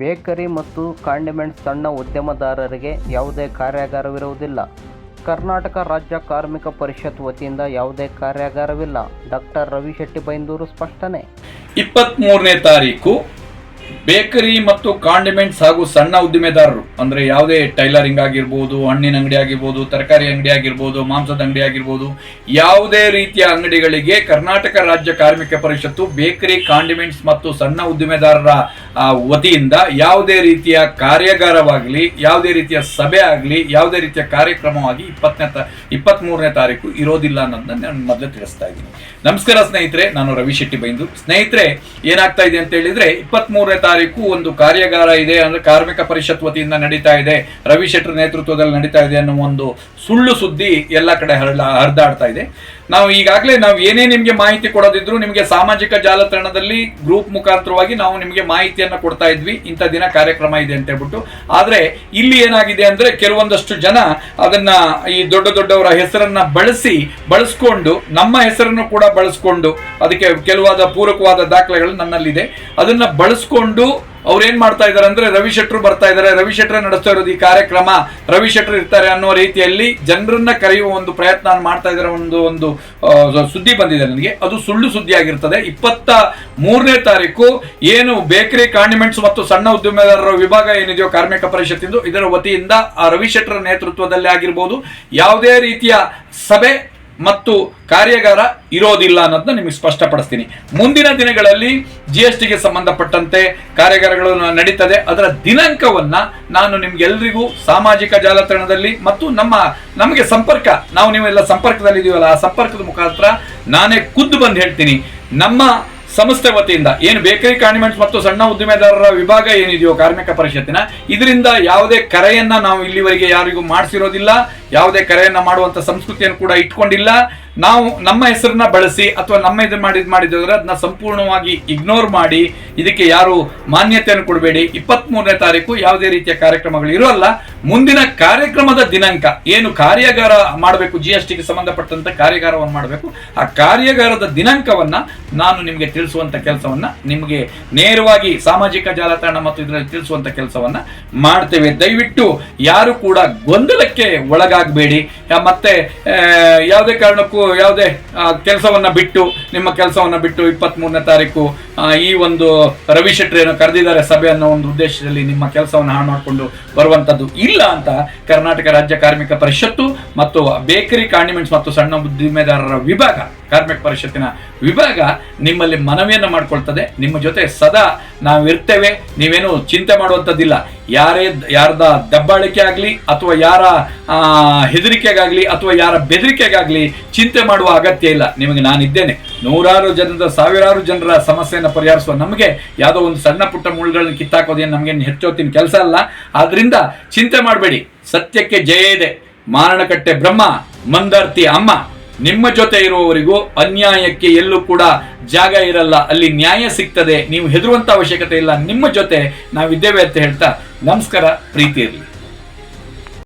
Bakery ಮತ್ತು condiment ಸಣ್ಣ ಉದ್ಯಮದಾರರಿಗೆ ಯಾವುದೇ ಕಾರ್ಯಾಗಾರವಿರುವುದಿಲ್ಲ. ಕರ್ನಾಟಕ ರಾಜ್ಯ ಕಾರ್ಮಿಕ ಪರಿಷತ್ ವತಿಯಿಂದ ಯಾವುದೇ ಕಾರ್ಯಾಗಾರವಿಲ್ಲ. ಡಾಕ್ಟರ್ ರವಿಶೆಟ್ಟಿ ಬೈಂದೂರು ಸ್ಪಷ್ಟನೆ. ಇಪ್ಪತ್ತ್ಮೂರನೇ ತಾರೀಕು ಬೇಕರಿ ಮತ್ತು ಕಾಂಡಿಮೆಂಟ್ಸ್ ಹಾಗೂ ಸಣ್ಣ ಉದ್ದಿಮೆದಾರರು, ಅಂದರೆ ಯಾವುದೇ ಟೈಲರಿಂಗ್ ಆಗಿರ್ಬೋದು, ಹಣ್ಣಿನ ಅಂಗಡಿ ಆಗಿರ್ಬೋದು, ತರಕಾರಿ ಅಂಗಡಿ ಆಗಿರ್ಬೋದು, ಮಾಂಸದ ಅಂಗಡಿ ಆಗಿರ್ಬೋದು, ಯಾವುದೇ ರೀತಿಯ ಅಂಗಡಿಗಳಿಗೆ ಕರ್ನಾಟಕ ರಾಜ್ಯ ಕಾರ್ಮಿಕ ಪರಿಷತ್ತು ಬೇಕರಿ, ಕಾಂಡಿಮೆಂಟ್ಸ್ ಮತ್ತು ಸಣ್ಣ ಉದ್ದಿಮೆದಾರರ ವತಿಯಿಂದ ಯಾವುದೇ ರೀತಿಯ ಕಾರ್ಯಾಗಾರವಾಗಲಿ, ಯಾವುದೇ ರೀತಿಯ ಸಭೆ ಆಗಲಿ, ಯಾವುದೇ ರೀತಿಯ ಕಾರ್ಯಕ್ರಮವಾಗಿ ಇಪ್ಪತ್ತನೇ ತ ಇಪ್ಪತ್ತ್ಮೂರನೇ ತಾರೀಕು ಇರೋದಿಲ್ಲ ಅನ್ನೋದನ್ನ ನಾನು ಮೊದಲೇ ತಿಳಿಸ್ತಾ ಇದ್ದೀನಿ. ನಮಸ್ಕಾರ ಸ್ನೇಹಿತರೆ, ನಾನು ರವಿ ಶೆಟ್ಟಿ ಬೈಂದು. ಸ್ನೇಹಿತರೆ, ಏನಾಗ್ತಾ ಇದೆ ಅಂತ ಹೇಳಿದ್ರೆ ಇಪ್ಪತ್ತ್ಮೂರನೇ ತಾರೀಕು ಒಂದು ಕಾರ್ಯಾಗಾರ ಇದೆ ಅಂದರೆ ಕಾರ್ಮಿಕ ಪರಿಷತ್ ವತಿಯಿಂದ ನಡೀತಾ ಇದೆ, ರವಿ ಶೆಟ್ಟರ್ ನೇತೃತ್ವದಲ್ಲಿ ನಡೀತಾ ಇದೆ ಅನ್ನೋ ಒಂದು ಸುಳ್ಳು ಸುದ್ದಿ ಎಲ್ಲ ಕಡೆ ಹರಡ ಹರಿದಾಡ್ತಾ ಇದೆ. ನಾವು ಈಗಾಗಲೇ ನಾವು ಏನೇ ನಿಮಗೆ ಮಾಹಿತಿ ಕೊಡೋದಿದ್ರು ನಿಮಗೆ ಸಾಮಾಜಿಕ ಜಾಲತಾಣದಲ್ಲಿ ಗ್ರೂಪ್ ಮುಖಾಂತರವಾಗಿ ನಾವು ನಿಮಗೆ ಮಾಹಿತಿಯನ್ನು ಕೊಡ್ತಾ ಇದ್ವಿ. ಇಂಥ ದಿನ ಕಾರ್ಯಕ್ರಮ ಇದೆ ಅಂತ ಹೇಳ್ಬಿಟ್ಟು. ಆದರೆ ಇಲ್ಲಿ ಏನಾಗಿದೆ ಅಂದರೆ ಕೆಲವೊಂದಷ್ಟು ಜನ ಅದನ್ನ ಈ ದೊಡ್ಡ ದೊಡ್ಡವರ ಹೆಸರನ್ನ ಬಳಸಿ, ಬಳಸ್ಕೊಂಡು, ನಮ್ಮ ಹೆಸರನ್ನು ಕೂಡ ಬಳಸ್ಕೊಂಡು, ಅದಕ್ಕೆ ಕೆಲವಾದ ಪೂರಕವಾದ ದಾಖಲೆಗಳು ನನ್ನಲ್ಲಿದೆ. ಅದನ್ನ ಬಳಸ್ಕೊಂಡು ಅವ್ರು ಏನ್ ಮಾಡ್ತಾ ಇದಾರೆ ಅಂದ್ರೆ ರವಿ ಶೆಟ್ರು ಬರ್ತಾ ಇದಾರೆ ರವಿ ಶೆಟ್ರ ನಡೆಸ್ತಾ ಇರೋದು ಈ ಕಾರ್ಯಕ್ರಮ. ರವಿ ಶೆಟ್ರು ಇರ್ತಾರೆ ಅನ್ನೋ ರೀತಿಯಲ್ಲಿ ಜನರನ್ನ ಕರೆಯುವ ಒಂದು ಪ್ರಯತ್ನ ಮಾಡ್ತಾ ಇದಾರೆ ಒಂದು ಒಂದು ಸುದ್ದಿ ಬಂದಿದೆ ನನಗೆ. ಅದು ಸುಳ್ಳು ಸುದ್ದಿ ಆಗಿರ್ತದೆ. ಇಪ್ಪತ್ತ ಮೂರನೇ ತಾರೀಕು ಏನು ಬೇಕರಿ ಕಾಂಡಿಮೆಂಟ್ಸ್ ಮತ್ತು ಸಣ್ಣ ಉದ್ಯಮದಾರರ ವಿಭಾಗ ಏನಿದೆಯೋ ಕಾರ್ಮಿಕ ಪರಿಷತ್ತಿಂದು, ಇದರ ವತಿಯಿಂದ ಆ ರವಿ ಶೆಟ್ಟರ ನೇತೃತ್ವದಲ್ಲಿ ಆಗಿರ್ಬೋದು, ಯಾವುದೇ ರೀತಿಯ ಸಭೆ ಮತ್ತು ಕಾರ್ಯಾಗಾರ ಇರೋದಿಲ್ಲ ಅನ್ನೋದನ್ನ ನಿಮಗೆ ಸ್ಪಷ್ಟಪಡಿಸ್ತೀನಿ. ಮುಂದಿನ ದಿನಗಳಲ್ಲಿ ಜಿ ಎಸ್ ಟಿಗೆ ಸಂಬಂಧಪಟ್ಟಂತೆ ಕಾರ್ಯಾಗಾರಗಳು ನಡೀತದೆ. ಅದರ ದಿನಾಂಕವನ್ನ ನಾನು ನಿಮ್ಗೆಲ್ರಿಗೂ ಸಾಮಾಜಿಕ ಜಾಲತಾಣದಲ್ಲಿ ಮತ್ತು ನಮ್ಮ, ನಮಗೆ ಸಂಪರ್ಕ, ನಾವು ನೀವೆಲ್ಲ ಸಂಪರ್ಕದಲ್ಲಿ ಇದೀವಲ್ಲ, ಆ ಸಂಪರ್ಕದ ಮುಖಾಂತರ ನಾನೇ ಖುದ್ದು ಬಂದು ಹೇಳ್ತೀನಿ. ನಮ್ಮ ಸಂಸ್ಥೆ ವತಿಯಿಂದ ಏನು ಬೇಕರಿ, ಕಾಣಿಮೆಂಟ್ಸ್ ಮತ್ತು ಸಣ್ಣ ಉದ್ದಿಮೆದಾರರ ವಿಭಾಗ ಏನಿದೆಯೋ ಕಾರ್ಮಿಕ ಪರಿಷತ್ತಿನ, ಇದರಿಂದ ಯಾವುದೇ ಕರೆಯನ್ನ ನಾವು ಇಲ್ಲಿವರೆಗೆ ಯಾರಿಗೂ ಮಾಡಿಸಿರೋದಿಲ್ಲ. ಯಾವುದೇ ಕರೆಯನ್ನ ಮಾಡುವಂತ ಸಂಸ್ಕೃತಿಯನ್ನು ಕೂಡ ಇಟ್ಕೊಂಡಿಲ್ಲ. ನಾವು ನಮ್ಮ ಹೆಸರನ್ನ ಬಳಸಿ ಅಥವಾ ನಮ್ಮ ಇದು ಮಾಡಿದ್ ಮಾಡಿದ್ರೆ ಅದನ್ನ ಸಂಪೂರ್ಣವಾಗಿ ಇಗ್ನೋರ್ ಮಾಡಿ ಇದಕ್ಕೆ ಯಾರು ಮಾನ್ಯತೆಯನ್ನು ಕೊಡಬೇಡಿ. ಇಪ್ಪತ್ತ್ ಮೂರನೇ ತಾರೀಕು ಯಾವುದೇ ರೀತಿಯ ಕಾರ್ಯಕ್ರಮಗಳು ಇರೋಲ್ಲ. ಮುಂದಿನ ಕಾರ್ಯಕ್ರಮದ ದಿನಾಂಕ ಏನು ಕಾರ್ಯಾಗಾರ ಮಾಡಬೇಕು ಜಿ ಎಸ್ ಟಿಗೆ ಸಂಬಂಧಪಟ್ಟಂತ ಕಾರ್ಯಾಗಾರವನ್ನು ಮಾಡಬೇಕು. ಆ ಕಾರ್ಯಾಗಾರದ ದಿನಾಂಕವನ್ನ ನಾನು ನಿಮಗೆ ತಿಳಿಸುವಂತ ಕೆಲಸವನ್ನ ನಿಮಗೆ ನೇರವಾಗಿ ಸಾಮಾಜಿಕ ಜಾಲತಾಣ ಮತ್ತು ಇದರಲ್ಲಿ ತಿಳಿಸುವಂತ ಕೆಲಸವನ್ನ ಮಾಡ್ತೇವೆ. ದಯವಿಟ್ಟು ಯಾರು ಕೂಡ ಗೊಂದಲಕ್ಕೆ ಒಳಗಾಗಬೇಡಿ ಮತ್ತೆ ಯಾವುದೇ ಕಾರಣಕ್ಕೂ ಯಾವುದೇ ಕೆಲಸವನ್ನ ಬಿಟ್ಟು ನಿಮ್ಮ ಕೆಲಸವನ್ನ ಬಿಟ್ಟು ಇಪ್ಪತ್ತ್ ಮೂರನೇ ತಾರೀಕು ಈ ಒಂದು ರವಿ ಶೆಟ್ಟರೇನು ಕರೆದಿದ್ದಾರೆ ಸಭೆ ಅನ್ನೋ ಒಂದು ಉದ್ದೇಶದಲ್ಲಿ ನಿಮ್ಮ ಕೆಲಸವನ್ನು ಹಾಳು ಮಾಡಿಕೊಂಡು ಬರುವಂತದ್ದು ಇಲ್ಲ ಅಂತ ಕರ್ನಾಟಕ ರಾಜ್ಯ ಕಾರ್ಮಿಕ ಪರಿಷತ್ತು ಮತ್ತು ಬೇಕರಿ ಕಾಂಡಿಮೆಂಟ್ಸ್ ಮತ್ತು ಸಣ್ಣ ಉದ್ದಿಮೆದಾರರ ವಿಭಾಗ ಕಾರ್ಮಿಕ ಪರಿಷತ್ತಿನ ವಿಭಾಗ ನಿಮ್ಮಲ್ಲಿ ಮನವಿಯನ್ನು ಮಾಡ್ಕೊಳ್ತದೆ. ನಿಮ್ಮ ಜೊತೆ ಸದಾ ನಾವು ಇರ್ತೇವೆ ನೀವೇನು ಚಿಂತೆ ಮಾಡುವಂಥದ್ದಿಲ್ಲ ಯಾರೇ ಯಾರ್ದ ದಬ್ಬಾಳಿಕೆ ಆಗಲಿ ಅಥವಾ ಯಾರ ಆ, ಹೆದರಿಕೆಗಾಗ್ಲಿ ಅಥವಾ ಯಾರ ಬೆದರಿಕೆಗಾಗ್ಲಿ ಚಿಂತೆ ಮಾಡುವ ಅಗತ್ಯ ಇಲ್ಲ. ನಿಮಗೆ ನಾನಿದ್ದೇನೆ. ನೂರಾರು ಜನರ, ಸಾವಿರಾರು ಜನರ ಸಮಸ್ಯೆಯನ್ನು ಪರಿಹರಿಸುವ ನಮಗೆ ಯಾವುದೋ ಒಂದು ಸಣ್ಣ ಪುಟ್ಟ ಮುಳ್ಳುಗಳನ್ನ ಕಿತ್ತಾಕೋದೇನು ನಮಗೆ ಹೆಚ್ಚೊತ್ತಿನ ಕೆಲಸ ಅಲ್ಲ. ಆದ್ರಿಂದ ಚಿಂತೆ ಮಾಡಬೇಡಿ. ಸತ್ಯಕ್ಕೆ ಜಯ ಇದೆ. ಮಾರಣಕಟ್ಟೆ ಬ್ರಹ್ಮ, ಮಂದಾರ್ತಿ ಅಮ್ಮ, ನಿಮ್ಮ ಜೊತೆ ಇರುವವರಿಗೂ ಅನ್ಯಾಯಕ್ಕೆ ಎಲ್ಲೂ ಕೂಡ ಜಾಗ ಇರಲ್ಲ. ಅಲ್ಲಿ ನ್ಯಾಯ ಸಿಗ್ತದೆ. ನೀವು ಹೆದರುವಂತ ಅವಶ್ಯಕತೆ ಇಲ್ಲ. ನಿಮ್ಮ ಜೊತೆ ನಾವಿದ್ದೇವೆ ಅಂತ ಹೇಳ್ತಾ ನಮಸ್ಕಾರ. ಪ್ರೀತಿ